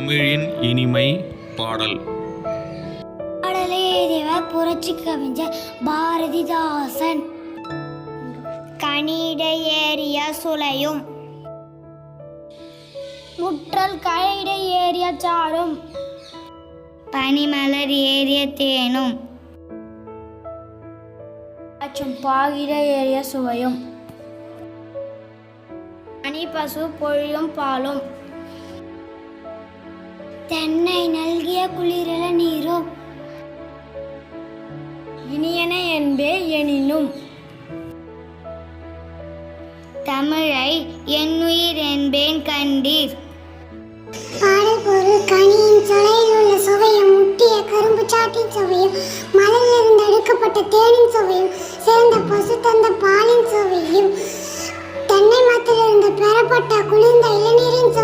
தமிழின் இனிமை பாடல். பாடலை புரட்சி கவிஞர் பாரதிதாசன். கனிட ஏறிய சுளையும். முற்றல் கனிட ஏறிய சாரும். பனிமலர் ஏறிய தேனும். மற்றும் பாகிட ஏறிய சுவையும். பனி பசு பொழியும் பாலும். தென்னை நல்கிய குளிரல நீரும். இனியன என்பே எனினும். தமிழை என்னுயிர் என்பேன் கண்டீர். பாடல்பொருள் கனியின் சலையில் உள்ள சுவையும் முட்டிய கரும்பு சாட்டின் சுவையும் மலரிலிருந்து எடுக்கப்பட்ட தேனின் சுவையும் சிறந்த பசு தந்த பாலின் சுவையும் தென்னை மரத்திலிருந்து பெறப்பட்ட குளிர்ந்த இளநீரின்